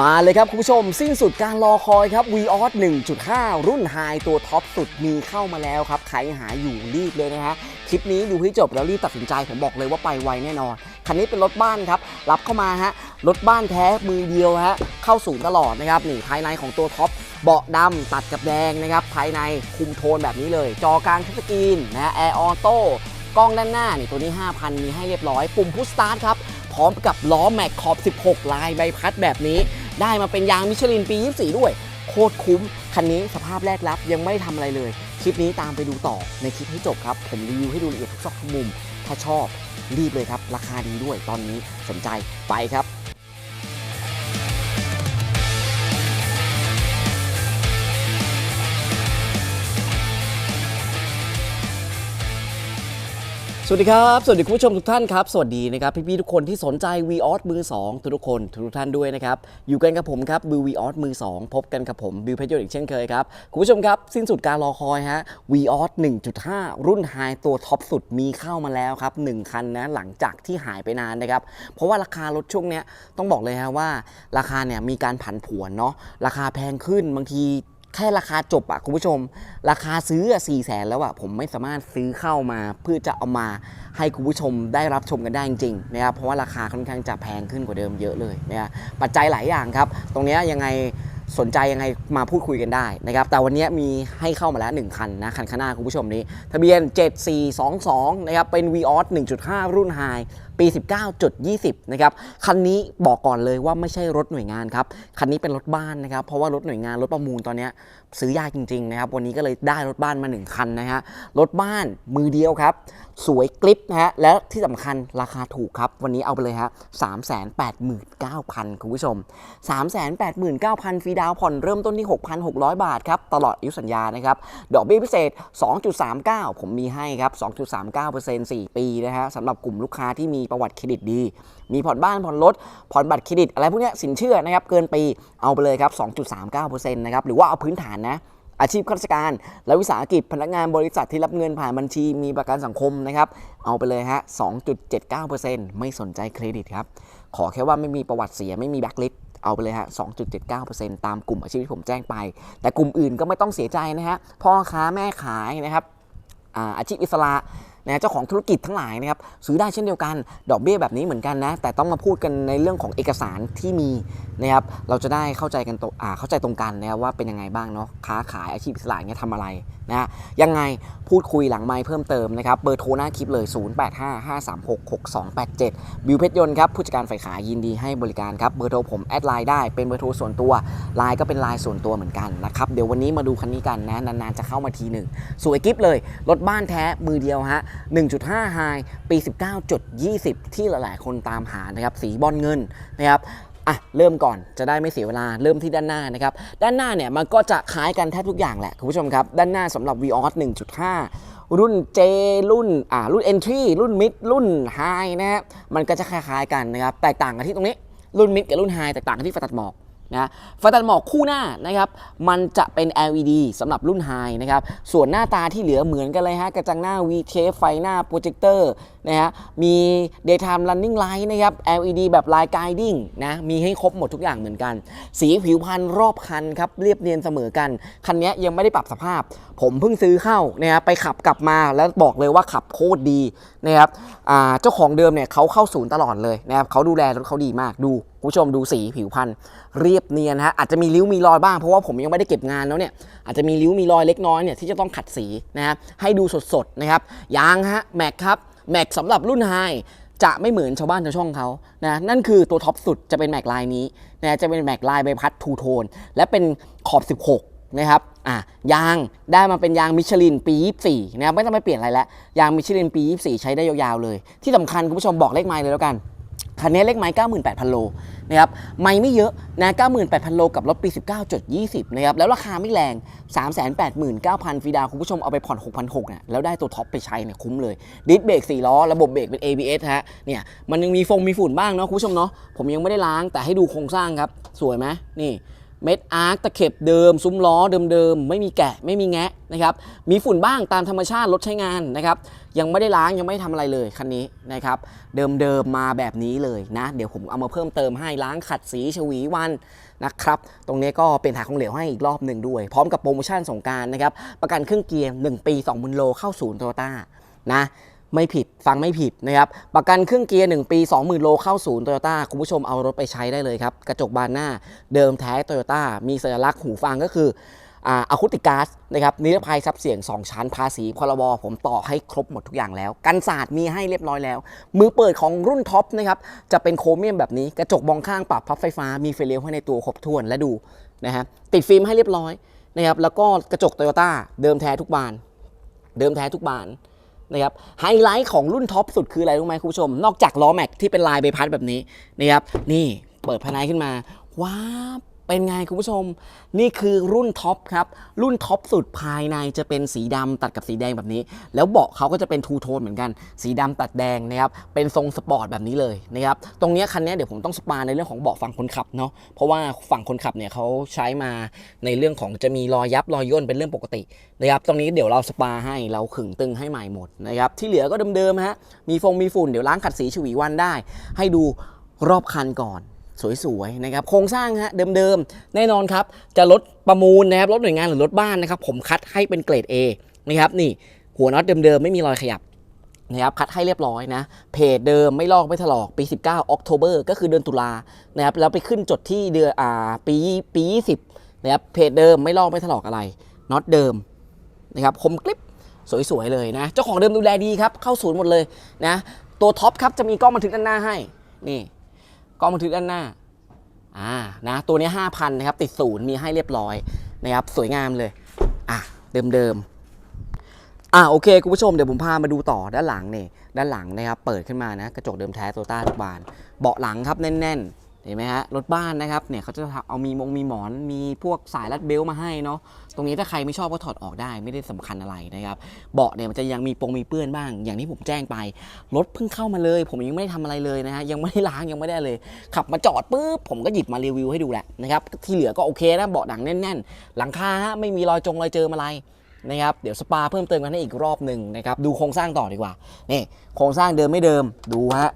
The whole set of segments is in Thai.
มาเลยครับคุณผู้ชมสิ้นสุดการรอคอยครับ v ีออส1.5 รุ่นไฮตัวท็อปสุดมีเข้ามาแล้วครับ ใครหาอยู่รีบเลยนะฮะคลิปนี้ดูให้จบแล้วรีบตัดสินใจผมบอกเลยว่าไปไวแน่นอน คันนี้เป็นรถบ้านครับ รับเข้ามาฮะรถบ้านแท้มือเดียวฮะเข้าศูนย์ตลอดนะครับนี่ภายในของตัวท็อปเบาะดำตัดกับแดงนะครับภายในคุมโทนแบบนี้เลย จอกลางทัชสกรีนนะแอร์ออโต้กล้องด้านหน้านี่ตัวนี้ 5,000 มีให้เรียบร้อย ปุ่มพุชสตาร์ทครับ พร้อมกับล้อแม็กขอบ 16 ลายใบพัดแบบนี้ ได้มาเป็นยางมิชลินปี 24 ด้วย โคตรคุ้ม คันนี้สภาพแรกรับยังไม่ได้ทำอะไรเลย คลิปนี้ตามไปดูต่อในคลิปให้จบครับ ผมรีวิวให้ดูละเอียดทุกซอกทุกมุม ถ้าชอบรีบเลยครับ ราคาดีด้วยตอนนี้สนใจไปครับ สวัสดีครับ สวัสดีคุณผู้ชมทุกท่านครับ สวัสดีนะครับ พี่ๆทุกคนที่สนใจ v ีออสมือ2ทุกๆคนทุกท่านด้วยนะครับ อยู่กันกับผมครับบิววีออสมือ 2 พบกันกับผมบิวเพชรยนต์อีกเช่นเคยครับ คุณผู้ชมครับ สิ้นสุดการรอคอยฮะ v ีออส1.5 รุ่นไฮตัวท็อปสุดมีเข้ามาแล้วครับ 1 คันนะหลังจากที่หายไปนานนะครับ เพราะว่าราคารถช่วงเนี้ยต้องบอกเลยฮะว่า ราคาเนี่ยมีการผันผวนเนาะราคาแพงขึ้นบางที แค่ราคาจบอะคุณผู้ชม ราคาซื้อสี่แสนแล้วอะผมไม่สามารถซื้อเข้ามาเพื่อจะเอามาให้คุณผู้ชมได้รับชมกันได้จริงๆนะครับเพราะว่าราคาค่อนข้างจะแพงขึ้นกว่าเดิมเยอะเลยนะครับปัจจัยหลายอย่างครับ ตรงนี้ยยังไงสนใจยังไงมาพูดคุยกันได้นะครับแต่วันนี้มีให้เข้ามาแล้ว 1 คันนะคันข้างหน้าคุณผู้ชมนี้ ทะเบียน 7422นะครับเป็น v ีออส1.5 รุ่นไฮปี 19.20 นะครับ คันนี้บอกก่อนเลยว่าไม่ใช่รถหน่วยงานครับ คันนี้เป็นรถบ้านนะครับ เพราะว่ารถหน่วยงานรถประมูลตอนนี้ซื้อยากจริงๆนะครับ วันนี้ก็เลยได้รถบ้านมา 1 คันนะฮะ รถบ้านมือเดียวครับ สวยกลิปนะฮะ และที่สำคัญราคาถูกครับ วันนี้เอาไปเลยฮะ389,000คุณผู้ชม389,000ฟรีดาวน์ผ่อนเริ่มต้นที่6,600บาทครับ ตลอดอายุสัญญานะครับ ดอกเบี้ยพิเศษ 2.39 ผมมีให้ครับ 2.39% 4 ปีนะฮะสำหรับกลุ่มลูกค้าที่มีประวัติเครดิตดี มีผ่อนบ้านผ่อนรถผ่อนบัตรเครดิต อะไรพวกนี้สินเชื่อนะครับเกินปีเอาไปเลยครับ 2.39%นะครับหรือว่าเอาพื้นฐานนะอาชีพข้าราชการ และวิสาหกิจพนักงานบริษัทที่รับเงินผ่านบัญชีมีประกันสังคมนะครับ เอาไปเลยฮะ 2.79%ไม่สนใจเครดิตครับ ขอแค่ว่าไม่มีประวัติเสียไม่มีแบ็คลิสเอาไปเลยฮะ 2.79%ตามกลุ่มอาชีพที่ผมแจ้งไป แต่กลุ่มอื่นก็ไม่ต้องเสียใจนะฮะ พ่อค้าแม่ขายนะครับอาอาชีพอิสระ นะเจ้าของธุรกิจทั้งหลายนะครับซื้อได้เช่นเดียวกัน ดอกเบี้ยแบบนี้เหมือนกันนะ แต่ต้องมาพูดกันในเรื่องของเอกสารที่มีนะครับเราจะได้เข้าใจกันตรงอ่าเข้าใจตรงกันนะครับว่าเป็นยังไงบ้างเนาะค้าขายอาชีพอิสระเนี่ยทำอะไรนะยังไงพูดคุยหลังไมค์เพิ่มเติมนะครับเบอร์โทรหน้าคลิปเลย 0855366287 บิวเพชรยนต์ครับผู้จัดการฝ่ายขายยินดีให้บริการครับเบอร์โทรผมแอดไลน์ได้เป็นเบอร์โทรส่วนตัวไลน์ก็เป็นไลน์ส่วนตัวเหมือนกันนะครับเดี๋ยววันนี้มาดูคันนี้กันนะนานๆจะเข้ามาทีหนึ่งสวยกิฟเลยรถบ้านแท้มือเดียวฮะ1.5ไฮปี 19.20 ที่หลายๆ คนตามหานะครับสีบอลเงินนะครับอะเริ่มก่อนจะได้ไม่เสียเวลาเริ่มที่ด้านหน้านะครับ ด้านหน้าเนี่ยมันก็จะคล้ายกันแทบทุกอย่างแหละ คุณผู้ชมครับ ด้านหน้าสำหรับ v ีออส1.5 รุ่น J รุ่นอ่ารุ่น Entry รุ่น Mid รุ่น High นะฮะมันก็จะคล้ายๆกันนะครับ แตกต่างกันที่ตรงนี้รุ่น Mid กับรุ่น High แตกต่างกันที่ไฟตัดหมอก นะไฟตัดหมอกคู่หน้านะครับมันจะเป็น LED สำหรับรุ่นไฮนะครับส่วนหน้าตาที่เหลือเหมือนกันเลยฮะกระจังหน้า VTF ไฟหน้าโปรเจคเตอร์ นะฮะมี daytime running light นะครับ LED แบบ line guiding นะมีให้ครบหมดทุกอย่างเหมือนกัน สีผิวพรรณรอบคันครับเรียบเนียนเสมอกัน คันนี้ยังไม่ได้ปรับสภาพ ผมเพิ่งซื้อเข้านะครับไปขับกลับมาแล้วบอกเลยว่าขับโคตรดีนะครับเจ้าของเดิมเนี่ยเขาเข้าศูนย์ตลอดเลยนะครับเขาดูแลรถเขาดีมากดูคุณผู้ชมดูสีผิวพรรณเรียบเนียนฮะอาจจะมีริ้วมีรอยบ้างเพราะว่าผมยังไม่ได้เก็บงานแล้วเนี่ยอาจจะมีริ้วมีรอยเล็กน้อยเนี่ยที่จะต้องขัดสีนะครับให้ดูสดๆนะครับยางฮะแม็กครับ แม็กสำหรับรุ่นไฮจะไม่เหมือนชาวบ้านชาวช่องเขานะนั่นคือตัวท็อปสุดจะเป็นแม็กลายนี้นะจะเป็นแม็กลายใบพัดทูโทนและเป็นขอบ 16 นะครับอะยางได้มาเป็นยางมิชลินปี 24นะครับไม่ต้องไปเปลี่ยนอะไรแล้วยางมิชลินปี 24 ใช้ได้ยาวๆเลย ที่สำคัญคุณผู้ชมบอกเลขไมล์เลยแล้วกันคันนี้เลขไมล์98,000 โล นะครับไม่ไม่เยอะนะ98,000 โลกับรถปี 19.20 นะครับ แล้วราคาไม่แรง 389,000 ฟีดาวน์คุณผู้ชมเอาไปผ่อน 6,600นะแล้วได้ตัวท็อปไปใช้เนี่ยคุ้มเลยดิสเบรก4ล้อ ระบบเบรกเป็น ABS ฮะเนี่ยมันยังมีฟงมีฝุ่นบ้างเนาะคุณผู้ชมเนาะผมยังไม่ได้ล้างแต่ให้ดูโครงสร้างครับสวยไหมนี่ เม็ดอาร์คตะเข็บเดิม ซุ้มล้อเดิมๆ ไม่มีแกะไม่มีแงะนะครับมีฝุ่นบ้างตามธรรมชาติรถใช้งานนะครับยังไม่ได้ล้างยังไม่ได้ทำอะไรเลยคันนี้นะครับเดิมๆมาแบบนี้เลยนะเดี๋ยวผมเอามาเพิ่มเติมให้ล้างขัดสีฉวีวันนะครับตรงนี้ก็เป็นถ่าของเหลวให้อีกรอบหนึ่งด้วย พร้อมกับโปรโมชั่นสงการนะครับประกันเครื่องเกียร์1ปี 20,000โลเข้าศูนย์โตโยต้านะ ไม่ผิดฟังไม่ผิดนะครับ ประกันเครื่องเกียร์ 1 ปี 20,000 โลเข้าศูนย์โตโยต้าคุณผู้ชมเอารถไปใช้ได้เลยครับ กระจกบานหน้าเดิมแท้โตโยต้ามีสัญลักษณ์หูฟังก็คืออะคูติกาสนะครับนิรภัยซับเสียง 2 ชั้นภาษีพรบผมต่อให้ครบหมดทุกอย่างแล้ว กันศาสตร์มีให้เรียบร้อยแล้ว มือเปิดของรุ่นท็อปนะครับจะเป็นโครเมียมแบบนี้ กระจกมองข้างปรับพับไฟฟ้ามีไฟเลี้ยวให้ในตัวครบถ้วนและดูนะฮะติดฟิล์มให้เรียบร้อยนะครับแล้วก็กระจกโตโยต้าเดิมแท้ทุกบาน เดิมแท้ทุกบาน นะครับไฮไลท์ของรุ่นท็อปสุดคืออะไรรู้ไหมคุณผู้ชม นอกจากล้อแม็กที่เป็นลายใบพัดแบบนี้นะครับนี่เปิดภายในขึ้นมาว้าว เป็นไงคุณผู้ชม นี่คือรุ่นท็อปครับ รุ่นท็อปสุดภายในจะเป็นสีดำตัดกับสีแดงแบบนี้ แล้วเบาะเขาก็จะเป็นทูโทนเหมือนกัน สีดำตัดแดงนะครับ เป็นทรงสปอร์ตแบบนี้เลยนะครับ ตรงนี้คันนี้เดี๋ยวผมต้องสปาในเรื่องของเบาะฝั่งคนขับเนาะ เพราะว่าฝั่งคนขับเนี่ยเขาใช้มาในเรื่องของจะมีรอยยับรอยย่นเป็นเรื่องปกตินะครับ ตรงนี้เดี๋ยวเราสปาให้เราขึงตึงให้ใหม่หมดนะครับ ที่เหลือก็เดิมๆฮะ มีฟงมีฝุ่นเดี๋ยวล้างขัดสีฉวีวันได้ ให้ดูรอบคันก่อน สวยๆนะครับโครงสร้างฮะเดิมๆ แน่นอนครับจะรถประมูลนะครับรถหน่วยงานหรือรถบ้านนะครับผมคัดให้เป็นเกรด A นะครับนี่หัวน็อตเดิมๆ ไม่มีรอยขยับนะครับคัดให้เรียบร้อยนะ เพจเดิมไม่ลอกไม่ถลอกปี 19ออกโทเบอร์ก็คือเดือนตุลานะครับแล้วไปขึ้นจดที่เดือนอ่าปีปี 20นะครับเพจเดิมไม่ลอกไม่ถลอกอะไรน็อตเดิมนะครับคมกลิปสวยๆเลยนะ เจ้าของเดิมดูแลดีครับ เข้าศูนย์หมดเลยนะ ตัวท็อปครับจะมีกล้องบันทึกด้านหน้าให้ นี่ ล้องบันทึกด้านหน้าอ่านะตัวนี้ห้าพันนะครับ ติดศูนย์มีให้เรียบร้อยนะครับ สวยงามเลย อะเดิมๆอะโอเคคุณผู้ชมเดี๋ยวผมพามาดูต่อด้านหลังนี่ด้านหลังนะครับ เปิดขึ้นมานะ กระจกเดิมแท้โตต้าทุกบาน เบาะหลังครับแน่นๆ เห็นไหมฮะรถบ้านนะครับเนี่ยเขาจะเอามีมงมีหมอนมีพวกสายรัดเบลมาให้เนาะตรงนี้ถ้าใครไม่ชอบก็ถอดออกได้ไม่ได้สำคัญอะไรนะครับเบาะเนี่ยมันจะยังมีปงมีเปื้อนบ้าง อย่างที่ผมแจ้งไปรถเพิ่งเข้ามาเลย ผมยังไม่ได้ทำอะไรเลยนะฮะยังไม่ได้ล้างยังไม่ได้เลย ขับมาจอดปุ๊บผมก็หยิบมารีวิวให้ดูแหละนะครับที่เหลือก็โอเคนะเบาะหนังแน่น ๆ หลังคาฮะไม่มีรอยจงรอยเจอมอะไรนะครับเดี๋ยวสปาเพิ่มเติมกันให้อีกรอบหนึ่งนะครับดูโครงสร้างต่อดีกว่านี่โครงสร้างเดิมไม่เดิมดูฮะ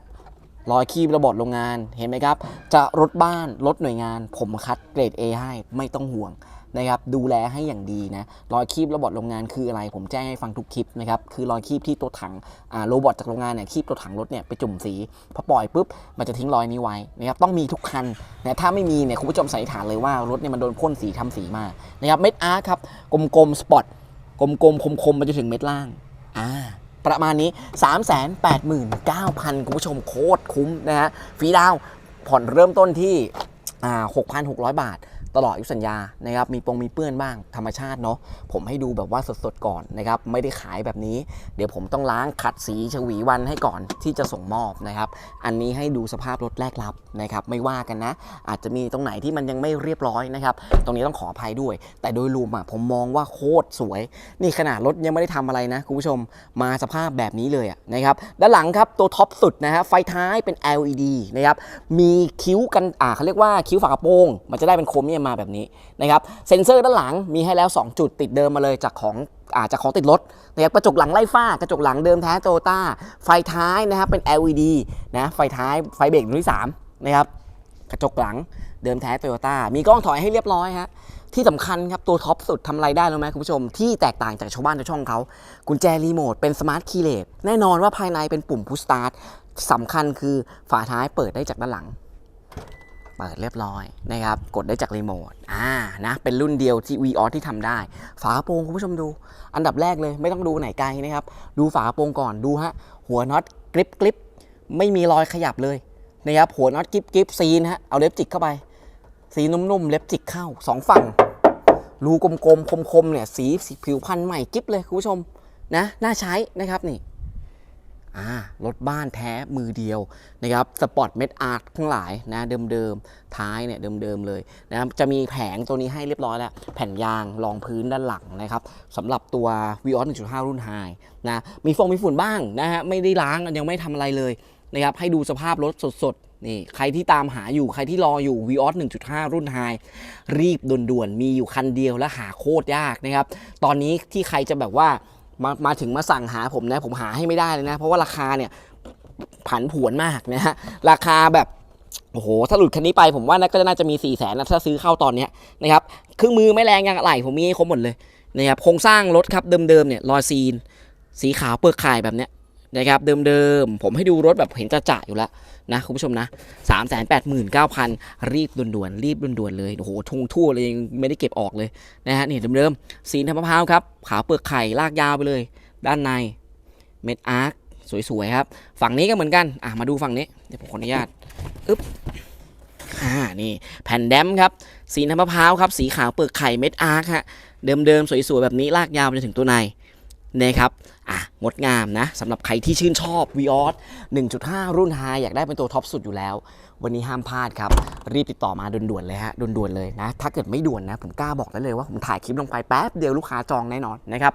รอยคีบระบบโรงงานเห็นไหมครับ จะรถบ้านรถหน่วยงาน ผมคัดเกรด A ให้ไม่ต้องห่วงนะครับดูแลให้อย่างดีนะรอยคีบระบบโรงงานคืออะไร ผมแจ้งให้ฟังทุกคลิปนะครับคือรอยคีบที่ตัวถังอ่าโรบอทจากโรงงานเนี่ยคีบตัวถังรถเนี่ยไปจุ่มสีพอปล่อยปุ๊บมันจะทิ้งรอยนี้ไว้นะครับต้องมีทุกคันนะถ้าไม่มีเนี่ยคุณผู้ชมสันนิษฐานเลยว่ารถเนี่ยมันโดนพ่นสีทำสีมานะครับเม็ดอาร์ครับกลมๆสปอตกลมๆคมๆไปจนถึงเม็ดล่างอ่า ประมาณนี้ 389,000 คุณผู้ชมโคตรคุ้มนะฮะฟรีดาวน์ผ่อนเริ่มต้นที่ 6,600 บาท ตลอดอายุสัญญานะครับมีปงมีเปื้อนบ้างธรรมชาติเนาะผมให้ดูแบบว่าสดๆก่อนนะครับไม่ได้ขายแบบนี้ เดี๋ยวผมต้องล้างขัดสีฉวีวันให้ก่อนที่จะส่งมอบนะครับอันนี้ให้ดูสภาพรถแรกรับนะครับไม่ว่ากันนะ อาจจะมีตรงไหนที่มันยังไม่เรียบร้อยนะครับตรงนี้ต้องขออภัยด้วย แต่โดยรวมอะผมมองว่าโคตรสวย นี่ขนาดรถยังไม่ได้ทำอะไรนะคุณผู้ชมมาสภาพแบบนี้เลยอะนะครับด้านหลังครับตัวท็อปสุดนะฮะไฟท้ายเป็น LED นะครับมีคิ้วกันอ่าเขาเรียกว่าคิ้วฝากระโปรง มันจะได้เป็นโครเมียมมาแบบนี้นะครับเซ็นเซอร์ด้านหลังมีให้แล้ว 2 จุดติดเดิมมาเลยจากของอาจากของติดรถนะครับกระจกหลังไล่ฟ้ากระจกหลังเดิมแท้โตโยต้าไฟท้ายนะครับเป็น LED นะไฟท้ายไฟเบรกดวงที่สามนะครับกระจกหลังเดิมแท้โตโยต้ามีกล้องถอยให้เรียบร้อยฮะที่สำคัญครับ ตัวท็อปสุดทำอะไรได้รู้ไหมคุณผู้ชม ที่แตกต่างจากชาวบ้านชาวช่องเขา กุญแจรีโมทเป็นสมาร์ทคีย์เลสแน่นอนว่าภายในเป็นปุ่มพุชสตาร์ทสำคัญคือฝาท้ายเปิดได้จากด้านหลัง เปิดเรียบร้อยนะครับ กดได้จากรีโมท อ่า นะ เป็นรุ่นเดียวที่ v ีออที่ทำได้ ฝากระโปรงคุณผู้ชมดู อันดับแรกเลยไม่ต้องดูไหนไกลนะครับ ดูฝากระโปรงก่อน ดูฮะ หัวน็อตกริปกริปไม่มีรอยขยับเลยนะครับ หัวน็อตกริปกริปซีนฮะ เอาเล็บจิกเข้าไป สีนุ่มๆ เล็บจิกเข้าสองฝั่ง รูกลมๆ คมๆ เนี่ย สีสีผิวพันธุ์ใหม่กิ๊บเลยคุณผู้ชม นะ น่าใช้นะครับนี่ รถบ้านแท้มือเดียวนะครับสปอร์ตเมดอาร์ตทั้งหลายนะเดิมๆ ท้ายเนี่ยเดิมๆเลยนะครับจะมีแผงตัวนี้ให้เรียบร้อยแล้ว แผ่นยางรองพื้นด้านหลังนะครับสำหรับตัว v ีออส1.5 รุ่นไฮนะมีฟองมีฝุ่นบ้างนะฮะไม่ได้ล้างยังไม่ทำอะไรเลยนะครับให้ดูสภาพรถสดๆนี่ใครที่ตามหาอยู่ใครที่รออยู่ v ีออส1.5 รุ่นไฮรีบด่วนๆ มีอยู่คันเดียวและหาโคตรยากนะครับตอนนี้ที่ใครจะแบบว่า มามาถึงมาสั่งหาผมนะผมหาให้ไม่ได้เลยนะ เพราะว่าราคาเนี่ยผันผวนมากนะฮะราคาแบบโอ้โหถ้าหลุดคันนี้ไปผมว่าน่าก็น่าจะมี4ี่แสนนะถ้าซื้อเข้าตอนนี้นะครับเครื่องมือไม่แรงยางอะไหล่ผมมีให้ครบหมดเลยนะครับโครงสร้างรถครับเดิมๆเนี่ยรอยซีน สีขาวเปลือกไข่แบบเนี้ย นะครับเดิมๆ ผมให้ดูรถแบบเห็นจะจะๆอยู่แล้วนะคุณผู้ชมนะ 3 8 9 0 0 0 รีบด่วนๆ รีบด่วนๆ เลย โอ้โหทุ่งทั่วเลยยังไม่ได้เก็บออกเลยนะฮะนี่เดิมๆ สีทำมพร้าวครับ ขาวเปลือกไข่ลากยาวไปเลย ด้านใน เม็ดอาร์คสวยๆ ครับ ฝั่งนี้ก็เหมือนกัน อะ มาดูฝั่งนี้ เดี๋ยวผมขออนุญาตอึ๊บอ่านี่ แผ่นแดมครับ สีน้ำมพร้าวครับ สีขาวเปลือกไข่เม็ดอาร์คฮะ เดิมๆ สวยๆ แบบนี้ลากยาวไปจนถึงตัวใน นะครับอะงดงามนะสำหรับใครที่ชื่นชอบ v ีออส1.5 รุ่นไฮอยากได้เป็นตัวท็อปสุดอยู่แล้ว วันนี้ห้ามพลาดครับ รีบติดต่อมาด่วนๆเลยฮะด่วนๆเลยนะ ถ้าเกิดไม่ด่วนนะ ผมกล้าบอกได้เลยว่าผมถ่ายคลิปลงไปแป๊บเดียวลูกค้าจองแน่นอนนะครับ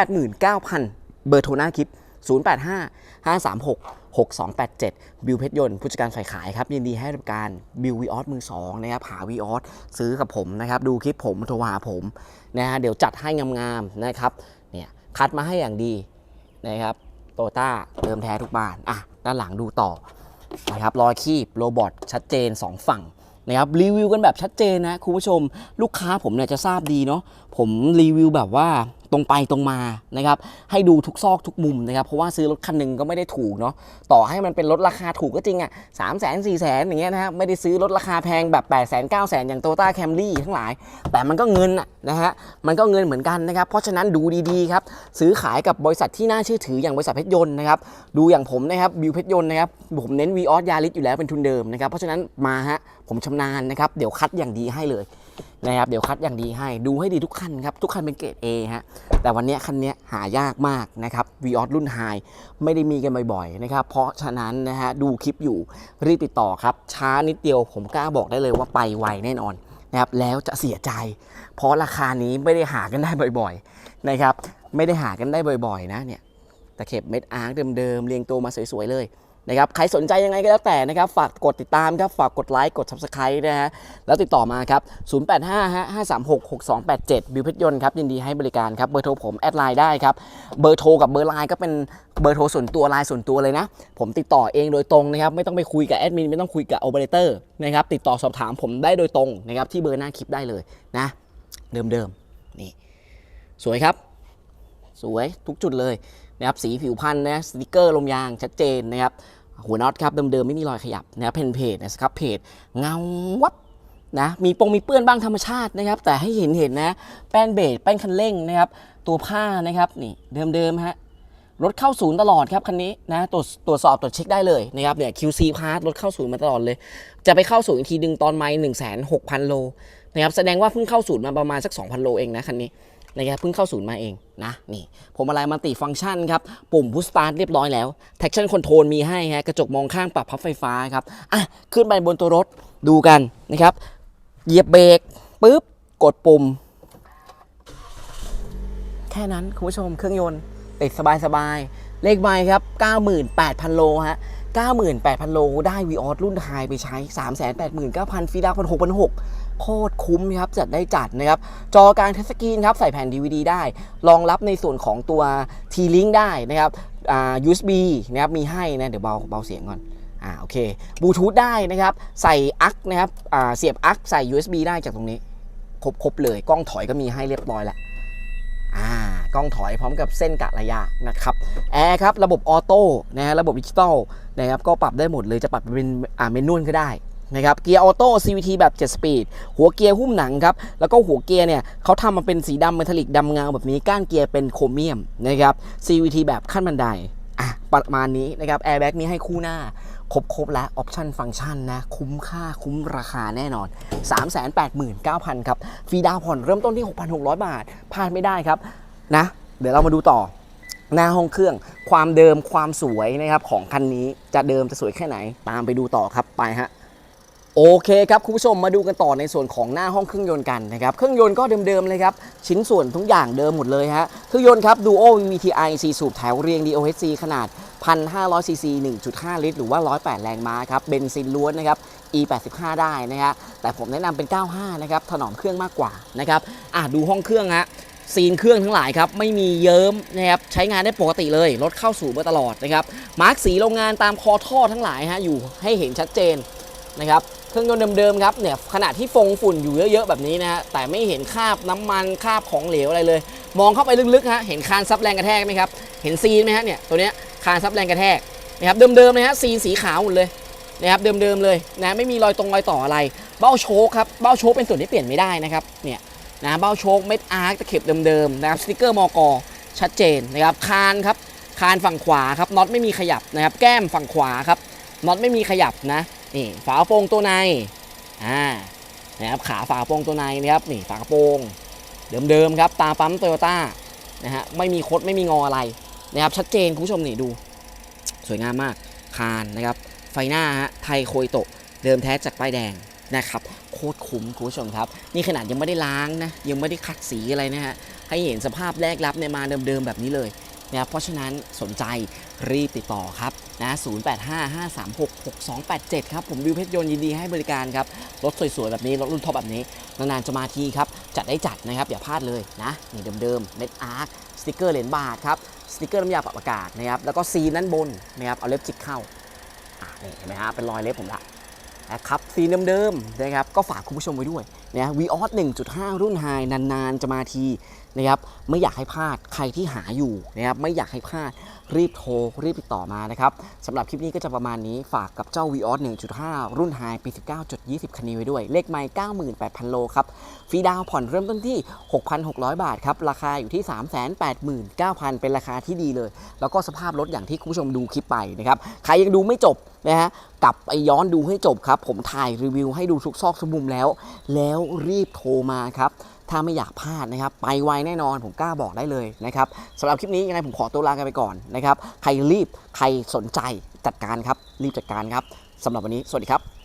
389,000 เบอร์โทรหน้าคลิป 085 536 6287 บิวเพชรยนต์ผู้จัดการฝ่ายขายครับ ยินดีให้บริการบิววีออสมือสองนะครับหาวีออสซื้อกับผมนะครับ ดูคลิปผมโทรหาผมนะฮะเดี๋ยวจัดให้งามๆนะครับ คัดมาให้อย่างดีนะครับโตต้าเติมแท้ทุกบานอะด้านหลังดูต่อนะครับรอยคีบโรบอทชัดเจน 2 ฝั่งนะครับรีวิวกันแบบชัดเจนนะคุณผู้ชม ลูกค้าผมเนี่ยจะทราบดีเนาะผมรีวิวแบบว่า ตรงไปตรงมานะครับให้ดูทุกซอกทุกมุมนะครับเพราะว่าซื้อรถคันหนึ่งก็ไม่ได้ถูกเนาะต่อให้มันเป็นรถราคาถูกก็จริงอะ่ะสามแสนสี่แสนอย่างเงี้ยนะฮะไม่ได้ซื้อรถราคาแพงแบบ8ปดแสนเก้าแสนอย่างโตต้าแคมรี่ทั้งหลาย แต่มันก็เงินนะฮะมันก็เงินเหมือนกันนะครับเพราะฉะนั้นดูดีๆครับซื้อขายกับบริษัทที่น่าเชื่อถืออย่างบริษัทเพชรยนต์นะครับดูอย่างผมนะครับบิวเพชรยนต์นะครับผมเน้นวีออสยาริสอยู่แล้วเป็นทุนเดิมนะครับเพราะฉะนั้นมาฮะผมชำนาญนะครับเดี๋ยวคัดอย่างดีให้เลยนะครับเดี๋ยวคัดอย่างดีให้ดูให้ดีทุกคันครับ ทุกคันเป็นเกรด A ฮะแต่วันนี้คันนี้หายากมากนะครับ v ีออรุ่นไฮไม่ได้มีกันบ่อยๆนะครับเพราะฉะนั้นนะฮะดูคลิปอยู่รีบติดต่อครับ ช้านิดเดียวผมกล้าบอกได้เลยว่าไปไวแน่นอนนะครับแล้วจะเสียใจ เพราะราคานี้ไม่ได้หากันได้บ่อยๆนะครับไม่ได้หากันได้บ่อยๆ นะเนี่ยตะเข็บเม็ดอาร์เดิมๆเรียงตัวมาสวยๆเลย นะครับใครสนใจยังไงก็แล้วแต่นะครับ ฝากกดติดตามครับฝากกดไลค์กด Subscribe นะฮะแล้วติดต่อมาครับ 085ฮะ536 6287 บิวเพชรยนต์ครับ ยินดีให้บริการครับ เบอร์โทรผม แอดไลน์ได้ครับ เบอร์โทรกับเบอร์ไลน์ก็เป็นเบอร์โทรส่วนตัวไลน์ส่วนตัวเลยนะ ผมติดต่อเองโดยตรงนะครับ ไม่ต้องไปคุยกับแอดมินไม่ต้องคุยกับโอเปอเรเตอร์นะครับติดต่อสอบถามผมได้โดยตรงนะครับที่เบอร์หน้าคลิปได้เลยนะ เดิมๆนี่สวยครับ สวยทุกจุดเลย นะครับสีผิวพันธุ์นะสติกเกอร์ลมยางชัดเจนนะครับหัวน็อตครับเดิมๆไม่มีรอยขยับนะครับเพนเพจนะครับเพจเงาวับนะมีปงมีเปื้อนบ้างธรรมชาตินะครับ แต่ให้เห็นเห็นนะ แป้นเบรแป้นคันเร่งนะครับ ตัวผ้านะครับนี่เดิมๆฮะรถเข้าศูนย์ตลอดครับคันนี้นะตรวจตรวจสอบตรวจเช็คได้เลยนะครับเนี่ย QC part รถเข้าศูนย์มาตลอดเลย จะไปเข้าศูนย์อีกทีดึงตอนไม่หนึ่งแสนหกพันโลนะครับแสดงว่าเพิ่งเข้าศูนย์มาประมาณสัก 2,000 โลเองนะคันนี้ นะครับเพิ่งเข้าศูนย์มาเองนะนี่ผมอะไรมัลติฟังก์ชันครับ ปุ่มพุชสตาร์ทเรียบร้อยแล้ว traction control มีให้ฮะกระจกมองข้างปรับพับไฟฟ้าครับอะขึ้นไปบนตัวรถดูกันนะครับเหยียบเบรกปุ๊บกดปุ่ม แค่นั้นคุณผู้ชมเครื่องยนต์ติดสบายๆ เลขใบครับ 98,000 โลฮะ98,000 โลได้วีออสรุ่นไฮไปใช้ 389,000ฟรีดาวน์พันหกพันหก โคตรคุ้มครับจัดได้จัดนะครับจอกลางทัชสกรีนครับใส่แผ่น DVD ได้รองรับในส่วนของตัว T-Link ได้นะครับอ่า USB นะครับมีให้นะเดี๋ยวเบาเบาเสียงก่อนอ่าโอเคบลูทูธได้นะครับใส่อักนะครับอ่าเสียบอักใส่ USB ได้จากตรงนี้ ครบครบเลยกล้องถอยก็มีให้เรียบร้อยแล้วอ่ากล้องถอยพร้อมกับเส้นกะระยะนะครับแอร์ครับระบบออโต้นะฮะระบบดิจิตอลนะครับก็ปรับได้หมดเลยจะปรับเป็นอ่าเมนูนก็ได้ นะครับเกียร์ออโต้ CVT แบบ 7 สปีด หัวเกียร์หุ้มหนังครับ แล้วก็หัวเกียร์เนี่ยเขาทำมาเป็นสีดำเมทัลลิกดำเงาแบบนี้ ก้านเกียร์เป็นโครเมียมนะครับ CVT แบบขั้นบันไดอะประมาณนี้นะครับแอร์แบ็กมีให้คู่หน้า ครบครบแล้วออปชันฟังก์ชันนะ คุ้มค่าคุ้มราคาแน่นอน 389,000 ครับฟรีดาวผ่อนเริ่มต้นที่ 6,600 บาทพลาดไม่ได้ครับนะ เดี๋ยวเรามาดูต่อหน้าห้องเครื่องความเดิมความสวยนะครับของคันนี้จะเดิมจะสวยแค่ไหน ตามไปดูต่อครับไปฮะ โอเคครับคุณผู้ชมมาดูกันต่อในส่วนของหน้าห้องเครื่องยนต์กันนะครับเครื่องยนต์ก็เดิมๆเลยครับชิ้นส่วนทุกอย่างเดิมหมดเลยฮะเครื่องยนต์ครับ Duo VVTi 4สูบแถวเรียง DOHC ขนาด 1,500ซีซี1.5 ลิตร หรือว่า 108 แรงม้าครับเบนซินล้วนนะครับ E85 ได้นะฮะแต่ผมแนะนำเป็น 95 นะครับถนอมเครื่องมากกว่านะครับอะดูห้องเครื่องฮะซีนเครื่องทั้งหลายครับไม่มีเยิ้มนะครับใช้งานได้ปกติเลยรถเข้าสู่มาตลอดนะครับมาร์กสีโรงงานตามคอท่อทั้งหลายฮะอยู่ให้เห็นชัดเจนนะครับ เครื่องยนต์เดิมๆครับเนี่ยขณะที่ฟงฝุ่นอยู่เยอะๆแบบนี้นะฮะแต่ไม่เห็นคราบน้ำมันคราบของเหลวอะไรเลย มองเข้าไปลึกๆฮะเห็นคานซับแรงกระแทกไหมครับเห็นซีนไหมฮะเนี่ยตัวเนี้ยคานซับแรงกระแทกนะครับเดิมๆเลยฮะซีนสีขาวหมดเลยนะครับเดิมๆเลยนะไม่มีรอยตรงรอยต่ออะไร เบ้าโชคครับเบ้าโชคเป็นส่วนที่เปลี่ยนไม่ได้นะครับเนี่ยนะเบ้าโชคเม็ดอาร์คตะเข็บเดิมๆนะครับสติกเกอร์มอกอชัดเจนนะครับคานครับคานฝั่งขวาครับน็อตไม่มีขยับนะครับแก้มฝั่งขวาครับน็อตไม่มีขยับนะ นี่ฝากระโปรงตัวในอ่านะครับขาฝากระโปรงตัวในนะครับนี่ฝากระโปรงเดิมๆครับตาปั๊มโตโยต้านะฮะไม่มีคดไม่มีงออะไรนะครับชัดเจนคุณผู้ชมนี่ดู สวยงามมากคานนะครับไฟหน้าฮะไทยโคยโตะเดิมแท้จากป้ายแดงนะครับโคตรคุ้มคุณผู้ชมครับ นี่ขนาดยังไม่ได้ล้างนะยังไม่ได้ขัดสีอะไรนะฮะให้เห็นสภาพแรกรับเนี่ยมาเดิมๆแบบนี้เลยนะครับเพราะฉะนั้นสนใจรีบติดต่อครับ นะ0855366287 ครับ ผมวิวเพชรยนต์ยินดีให้บริการครับ รถสวยๆ แบบนี้ รถรุ่นท็อปแบบนี้ นานๆจะมาทีครับ จัดได้จัดนะครับ อย่าพลาดเลยนะนี่เดิมๆเม็ดอาร์คสติกเกอร์เหรียญบาทครับ สติกเกอร์น้ำยาปรับอากาศนะครับ แล้วก็ซีนด้านบนนะครับ เอาเล็บจิกเข้าอะนี่เห็นไหมฮะเป็นรอยเล็บผมละนะครับซีนเดิมๆนะครับก็ฝากคุณผู้ชมไว้ด้วยนะวีออส1.5 รุ่นไฮนานๆ จะมาทีนะครับไม่อยากให้พลาดใครที่หาอยู่นะครับไม่อยากให้พลาดรีบโทรรีบติดต่อมานะครับสำหรับคลิปนี้ก็จะประมาณนี้ฝากกับเจ้า v ีออส1.5 รุ่นไฮปี 19.20 คันนี้ไว้ด้วย เลขไมล์98,000 โลครับฟรีดาวผ่อนเริ่มต้นที่ 6,600 บาทครับ ราคาอยู่ที่ 389,000 เป็นราคาที่ดีเลย แล้วก็สภาพรถอย่างที่คุณผู้ชมดูคลิปไปนะครับใครยังดูไม่จบนะฮะกลับไปย้อนดูให้จบครับ ผมถ่ายรีวิวให้ดูทุกซอกทุกมุมแล้ว แล้วรีบโทรมาครับ ถ้าไม่อยากพลาดนะครับ ไปไวแน่นอนผมกล้าบอกได้เลยนะครับสำหรับคลิปนี้ยังไงผมขอตัวลากันไปก่อนนะครับ ใครรีบใครสนใจจัดการครับ รีบจัดการครับสำหรับวันนี้สวัสดีครับ